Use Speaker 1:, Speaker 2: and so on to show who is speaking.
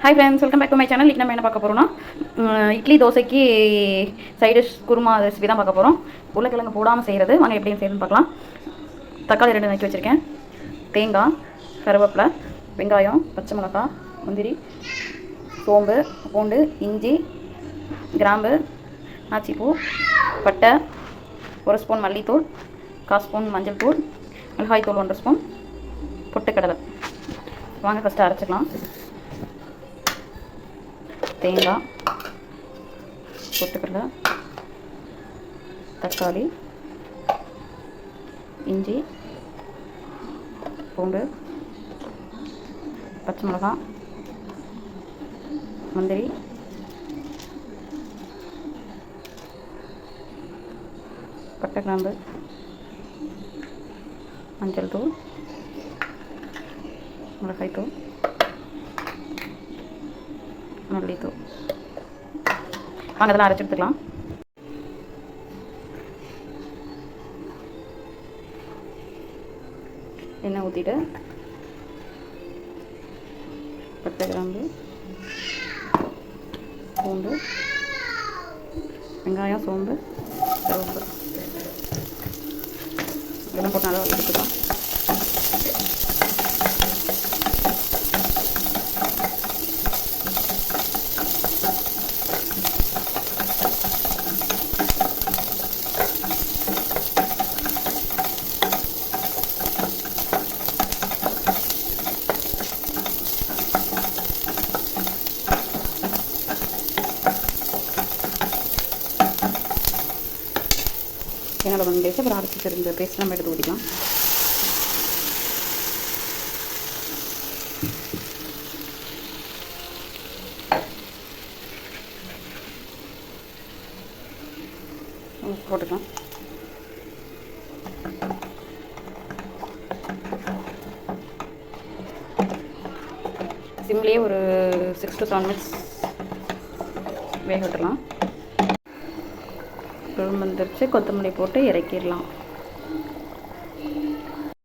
Speaker 1: Hi friends welcome back to my channel இன்றைக்கி நம்ம என்ன பார்க்க போகிறோம்னா இட்லி தோசைக்கு சைடு குருமா ரெசிபி தான் பார்க்க போகிறோம் உருளைக்கிழங்கு போடாமல் செய்கிறது வாங்க எப்படி செய்யணும்னு பார்க்கலாம். தக்காளி ரெண்டு நக்கி வச்சுருக்கேன். தேங்காய் கருவேப்பிலை வெங்காயம் பச்சை மிளகாய் முந்திரி சோம்பு பூண்டு இஞ்சி கிராம்பு நாச்சிப்பூ பட்டை ஒரு ஸ்பூன் மல்லித்தூள் கால் ஸ்பூன் மஞ்சள் தூள் மிளகாய் தூள் ஒன்றரை ஸ்பூன் பொட்டுக்கடலை. வாங்க ஃபஸ்ட்டு அரைச்சிக்கலாம். தேங்காய் பொட்டுக்கடலை தக்காளி இஞ்சி பூண்டு பச்சை மிளகாய் முந்திரி பட்டை கிராம்பு மஞ்சள் தூள் மிளகாய் தூள். மல்லித்தூள் வாங்க அதெல்லாம் அரைச்சி எடுத்துக்கலாம். எண்ணெய் ஊற்றிட்டு பட்டை கிராம்பு பூண்டு வெங்காயம் சோம்பு கருவேப்பிலை. இதெல்லாம் போட்டு நல்லா எடுத்துக்கலாம் வதக்கிக்கலாம் என்னோட வெங்காயத்தை அப்புறம் அரைச்சி வச்சிருந்த பேஸ்ட் நம்ம எடுத்து ஊற்றிக்கலாம் போட்டுக்கலாம். சிம்லேயே ஒரு சிக்ஸ் டு செவன் மினிட்ஸ் வேக விட்டுலாம் குழம்பு வந்துருச்சு. கொத்தமல்லி போட்டு இறக்கிடலாம்.